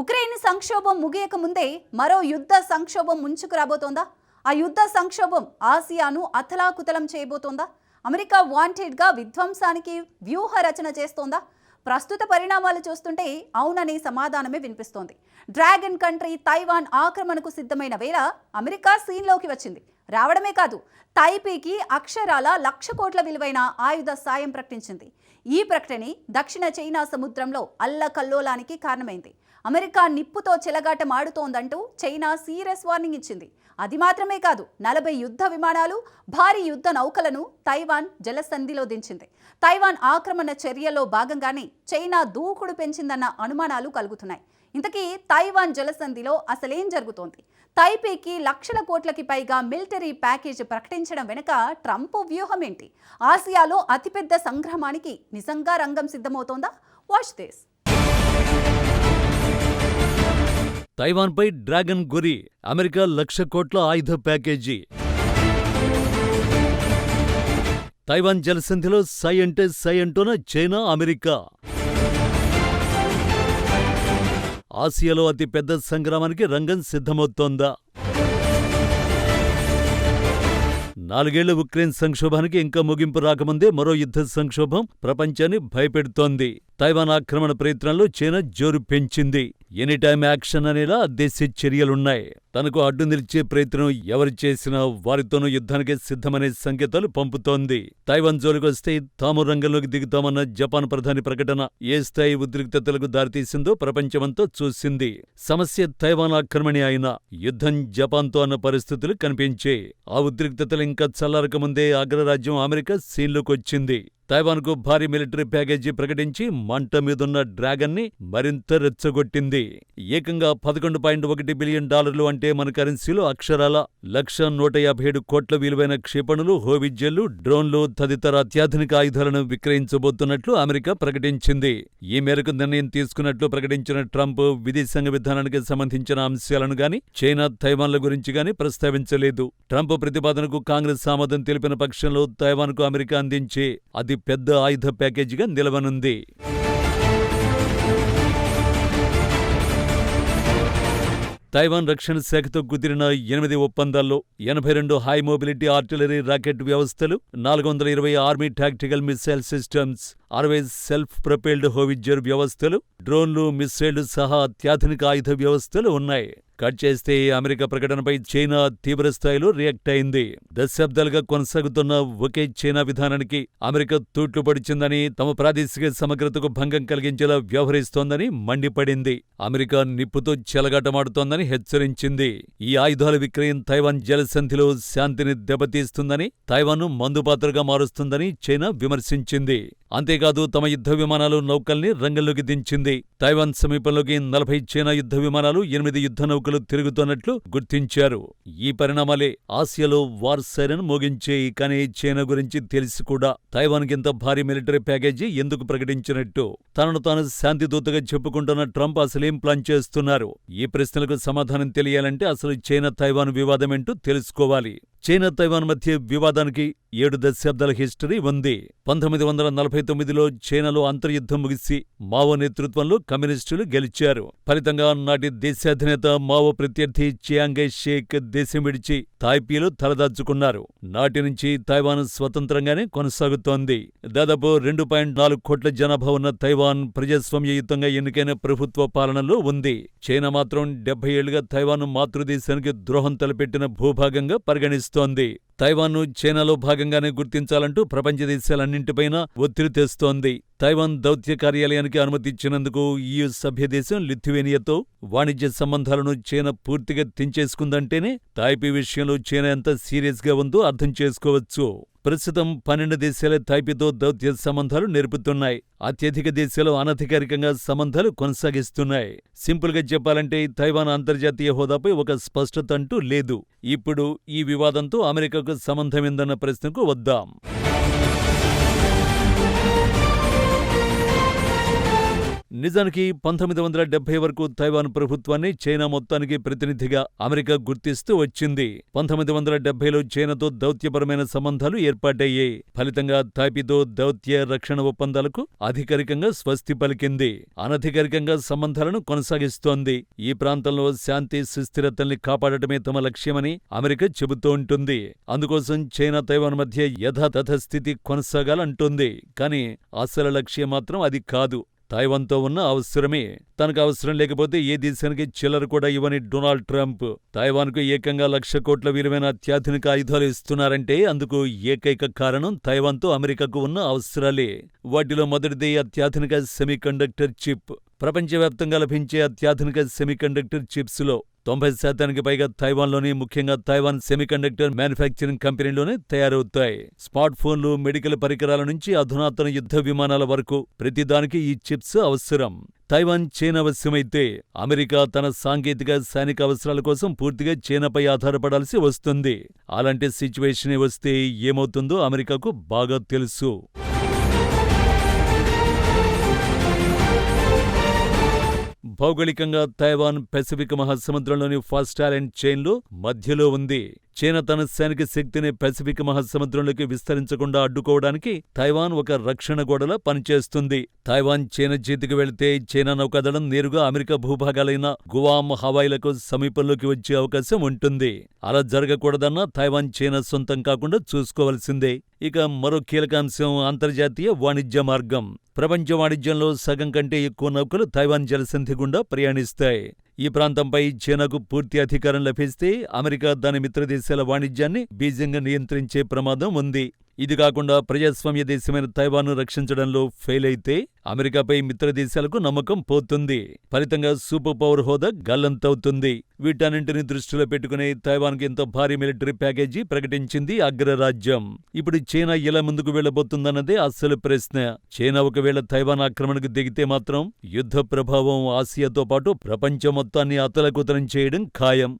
Ukraine సంక్షోభం ముగియక ముందే మరో యుద్ధ సంక్షోభం ముంచుకు రాబోతోందా? ఆ యుద్ధ సంక్షోభం ఆసియాను అతలాకుతలం చేయబోతోందా? అమెరికా వాంటెడ్గా విధ్వంసానికి వ్యూహ రచన చేస్తోందా? ప్రస్తుత పరిణామాలు చూస్తుంటే అవుననే సమాధానమే వినిపిస్తోంది. డ్రాగన్ కంట్రీ తైవాన్ ఆక్రమణకు సిద్ధమైన వేళ అమెరికా సీన్లోకి వచ్చింది. రావడమే కాదు తైపీకి అక్షరాల లక్ష కోట్ల విలువైన ఆయుధ సాయం ప్రకటించింది. ఈ ప్రకటన దక్షిణ చైనా సముద్రంలో అల్లకల్లోలానికి కారణమైంది. అమెరికా నిప్పుతో చెలగాటం ఆడుతోందంటూ చైనా సీరియస్ వార్నింగ్ ఇచ్చింది. అది మాత్రమే కాదు నలభై యుద్ధ విమానాలు భారీ యుద్ధ నౌకలను తైవాన్ జలసంధిలో దించింది. తైవాన్ ఆక్రమణ చర్యలో భాగంగానే చైనా దూకుడు పెంచిందన్న అనుమానాలు కలుగుతున్నాయి. ఇంతకీ తైవాన్ జలసంధిలో అసలేం జరుగుతోంది? తైపేకి లక్షల కోట్లకి పైగా మిలిటరీ ప్యాకేజ్ ప్రకటించడం వెనుక ట్రంప్ వ్యూహం ఏంటి? ఆసియాలో అతిపెద్ద సంగ్రహమానికి నిజంగా రంగం సిద్ధమవుతోందా? Watch this. తైవాన్పై డ్రాగన్ గురి అమెరికా లక్ష కోట్ల ఆయుధ ప్యాకేజీ. తైవాన్ జలసంధిలో సై అంటే సై అంటూన చైనా అమెరికా. ఆసియాలో అతి పెద్ద సంగ్రామానికి రంగం సిద్ధమవుతోందా? నాలుగేళ్ళ ఉక్రెయిన్ సంక్షోభానికి ఇంకా ముగింపు రాకముందే మరో యుద్ధ సంక్షోభం ప్రపంచాన్ని భయపెడుతోంది. తైవాన్ ఆక్రమణ ప్రయత్నంలో చైనా జోరు పెంచింది. ఎనీటైమ్ యాక్షన్ అనేలా ఆ దేశ చర్యలున్నాయి. తనకు అడ్డు నిలిచే ప్రయత్నం ఎవరు చేసినా వారితోనూ యుద్ధానికి సిద్ధమనే సంకేతాలు పంపుతోంది. తైవాన్ జోలికొస్తే తాము రంగంలోకి దిగుతామన్న జపాన్ ప్రధాని ప్రకటన ఏ స్థాయి ఉద్రిక్తతలకు దారితీసిందో ప్రపంచమంతా చూసింది. సమస్య తైవాన్ ఆక్రమణి అయినా యుద్ధం జపాన్తో అన్న పరిస్థితులు కనిపించే. ఆ ఉద్రిక్తతలు ఇంకా చల్లారకముందే అగ్రరాజ్యం అమెరికా సీన్లోకొచ్చింది. తైవాన్కు భారీ మిలిటరీ ప్యాకేజీ ప్రకటించి మంట మీదున్న డ్రాగన్ని మరింత రెచ్చగొట్టింది. ఏకంగా పదకొండు పాయింట్ ఒకటి బిలియన్ డాలర్లు అంటే మన కరెన్సీలో అక్షరాల లక్ష నూట యాభై ఏడు కోట్ల విలువైన క్షిపణులు హోవిజ్జెలు డ్రోన్లు తదితర అత్యాధునిక ఆయుధాలను విక్రయించబోతున్నట్లు అమెరికా ప్రకటించింది. ఈ మేరకు నిర్ణయం తీసుకున్నట్లు ప్రకటించిన ట్రంప్ విదేశాంగ విధానానికి సంబంధించిన అంశాలను గాని చైనా తైవాన్ల గురించి గాని ప్రస్తావించలేదు. ట్రంప్ ప్రతిపాదనకు కాంగ్రెస్ ఆమోదం తెలిపిన పక్షంలో తైవాన్కు అమెరికా అందించే అది అతి పెద్ద ఆయుధ ప్యాకేజీగా నిలవనుంది. తైవాన్ రక్షణ శాఖతో కుదిరిన ఎనిమిది ఒప్పందాల్లో ఎనభై రెండు హై మొబిలిటీ ఆర్టిలరీ రాకెట్ వ్యవస్థలు నాలుగు వందల ఇరవై ఆర్మీ టాక్టికల్ మిసైల్ సిస్టమ్స్ అరవై సెల్ఫ్ ప్రొపెల్డ్ హోవిజ్జర్ వ్యవస్థలు డ్రోన్లు మిస్సైళ్ళు సహా అత్యాధునిక ఆయుధ వ్యవస్థలు ఉన్నాయి. కట్ చేస్తే అమెరికా ప్రకటనపై చైనా తీవ్రస్థాయిలో రియాక్ట్ అయింది. దశాబ్దాలుగా కొనసాగుతున్న ఒకే చైనా విధానానికి అమెరికా తూట్లు పడిచిందని తమ ప్రాదేశిక సమగ్రతకు భంగం కలిగించేలా వ్యవహరిస్తోందని మండిపడింది. అమెరికా నిప్పుతో చెలగాటమాడుతోందని హెచ్చరించింది. ఈ ఆయుధాల విక్రయం తైవాన్ జలసంధిలో శాంతిని దెబ్బతీస్తుందని తైవాన్ను మందుపాత్రగా మారుస్తుందని చైనా విమర్శించింది. అంతేకాదు తమ యుద్ధ విమానాలు నౌకల్ని రంగంలోకి దించింది. తైవాన్ సమీపంలోకి నలభై చైనా యుద్ధ విమానాలు ఎనిమిది యుద్ధ నౌకలు తిరుగుతున్నట్లు గుర్తించారు. ఈ పరిణామాలే ఆసియాలో వార్ సైరన్ మోగించేయి. కానీ చైనా గురించి తెలిసి కూడా తైవాన్ ఇంత భారీ మిలిటరీ ప్యాకేజీ ఎందుకు ప్రకటించినట్టు? తనను తాను శాంతిదూతగా చెప్పుకుంటున్న ట్రంప్ అసలేం ప్లాన్ చేస్తున్నారు? ఈ ప్రశ్నలకు సమాధానం తెలియాలంటే అసలు చైనా తైవాన్ వివాదమేంటూ తెలుసుకోవాలి. చైనా తైవాన్ మధ్య వివాదానికి ఏడు దశాబ్దాల హిస్టరీ ఉంది. పంతొమ్మిది వందల నలభై తొమ్మిదిలో చైనాలో అంతర్యుద్ధం ముగిసి మావో నేతృత్వంలో కమ్యూనిస్టులు గెలిచారు. ఫలితంగా నాటి దేశాధినేత మావో ప్రత్యర్థి చియాంగై షేక్ దేశం విడిచి తాయ్పీలో తలదాచుకున్నారు. నాటి నుంచి తైవాన్ స్వతంత్రంగానే కొనసాగుతోంది. దాదాపు రెండు పాయింట్ నాలుగు కోట్ల జనాభా ఉన్న తైవాన్ ప్రజాస్వామ్యయుతంగా ఎన్నికైన ప్రభుత్వ పాలనలో ఉంది. చైనా మాత్రం డెబ్బై ఏళ్ళుగా తైవాన్ మాతృదేశానికి ద్రోహం తలపెట్టిన భూభాగంగా పరిగణిస్తుంది. కనిపిస్తోంది తైవాన్ను చైనాలో భాగంగానే గుర్తించాలంటూ ప్రపంచ దేశాలన్నింటిపైన ఒత్తిడి తెస్తోంది. తైవాన్ దౌత్య కార్యాలయానికి అనుమతిచ్చినందుకు ఈయూ సభ్యదేశం లిథువేనియాతో వాణిజ్య సంబంధాలను చైనా పూర్తిగా తెంచేసుకుందంటేనే తాయిపీ విషయంలో చైనా ఎంత సీరియస్గా ఉందో అర్థం చేసుకోవచ్చు. ప్రస్తుతం పన్నెండు దేశాలే తాయ్పీతో దౌత్య సంబంధాలు నేర్పుతున్నాయి. అత్యధిక దేశాలు అనధికారికంగా సంబంధాలు కొనసాగిస్తున్నాయి. సింపుల్గా చెప్పాలంటే తైవాన్ అంతర్జాతీయ హోదాపై ఒక స్పష్టత అంటూ లేదు. ఇప్పుడు ఈ వివాదంతో అమెరికా సంబంధమేందన్న ప్రశ్నకు వద్దాం. నిజానికి పంతొమ్మిది వందల డెబ్బై వరకు తైవాన్ ప్రభుత్వాన్ని చైనా మొత్తానికి ప్రతినిధిగా అమెరికా గుర్తిస్తూ వచ్చింది. పంతొమ్మిది వందల డెబ్బైలో చైనాతో దౌత్యపరమైన సంబంధాలు ఏర్పాటయ్యాయి. ఫలితంగా తాపితో దౌత్య రక్షణ ఒప్పందాలకు అధికారికంగా స్వస్తి పలికింది. అనధికారికంగా సంబంధాలను కొనసాగిస్తోంది. ఈ ప్రాంతంలో శాంతి సుస్థిరతల్ని కాపాడటమే తమ లక్ష్యమని అమెరికా చెబుతూ ఉంటుంది. అందుకోసం చైనా తైవాన్ మధ్య యథాతథ స్థితి కొనసాగాలంటుంది. కానీ అసలు లక్ష్యం మాత్రం అది కాదు. తైవాన్తో ఉన్న అవసరమే. తనకు అవసరం లేకపోతే ఏ దేశానికి చిల్లర కూడా ఇవ్వని డొనాల్డ్ ట్రంప్ తైవాన్కు ఏకంగా లక్ష కోట్ల విలువైన అత్యాధునిక ఆయుధాలు ఇస్తున్నారంటే అందుకు ఏకైక కారణం తైవాన్తో అమెరికాకు ఉన్న అవసరాలే. వాటిలో మొదటిది అత్యాధునిక సెమీకండక్టర్ చిప్. ప్రపంచవ్యాప్తంగా లభించే అత్యాధునిక సెమీకండక్టర్ చిప్స్లో తొంభై శాతానికి పైగా తైవాన్లోని ముఖ్యంగా తైవాన్ సెమీకండక్టర్ మ్యానుఫ్యాక్చరింగ్ కంపెనీలోనే తయారవుతాయి. స్మార్ట్ ఫోన్లు మెడికల్ పరికరాల నుంచి అధునాతన యుద్ధ విమానాల వరకు ప్రతిదానికి ఈ చిప్స్ అవసరం. తైవాన్ చైనా అవశ్యమైతే అమెరికా తన సాంకేతిక సైనిక అవసరాల కోసం పూర్తిగా చైనాపై ఆధారపడాల్సి వస్తుంది. అలాంటి సిచ్యువేషనే వస్తే ఏమవుతుందో అమెరికాకు బాగా తెలుసు. భౌగోళికంగా తైవాన్ పెసిఫిక్ మహాసముద్రంలోని ఫస్ట్ ఐలాండ్ చైన్లో మధ్యలో ఉంది. చైనా తన సైనిక శక్తిని పసిఫిక్ మహాసముద్రంలోకి విస్తరించకుండా అడ్డుకోవడానికి తైవాన్ ఒక రక్షణ గోడలా పనిచేస్తుంది. తైవాన్ చైనా చేతికి వెళితే చైనా నౌకాదళం నేరుగా అమెరికా భూభాగాలైన గువామ్ హవాయిలకు సమీపంలోకి వచ్చే అవకాశం ఉంటుంది. అలా జరగకూడదన్నా తైవాన్ చైనా సొంతం కాకుండా చూసుకోవాల్సిందే. ఇక మరో కీలక అంశం అంతర్జాతీయ వాణిజ్య మార్గం. ప్రపంచ వాణిజ్యంలో సగం కంటే ఎక్కువ నౌకలు తైవాన్ జలసంధి గుండా ప్రయాణిస్తాయి. ఈ ప్రాంతంపై చైనాకు పూర్తి అధికారం లభిస్తే అమెరికా దాని మిత్రదేశాల వాణిజ్యాన్ని బీజింగ్ నియంత్రించే ప్రమాదం ఉంది. ఇది కాకుండా ప్రజాస్వామ్య దేశమైన తైవాన్ను రక్షించడంలో ఫెయిల్ అయితే అమెరికాపై మిత్రదేశాలకు నమ్మకం పోతుంది. ఫలితంగా సూపర్ పవర్ హోదా గల్లంతవుతుంది. వీటన్నింటిని దృష్టిలో పెట్టుకుని తైవాన్కి ఎంతో భారీ మిలిటరీ ప్యాకేజీ ప్రకటించింది అగ్రరాజ్యం. ఇప్పుడు చైనా ఎలా ముందుకు వెళ్ళబోతుందన్నదే అసలు ప్రశ్న. చైనా ఒకవేళ తైవాన్ ఆక్రమణకు దిగితే మాత్రం యుద్ధ ప్రభావం ఆసియాతో పాటు ప్రపంచం మొత్తాన్ని అతలకుతలం చేయడం ఖాయం.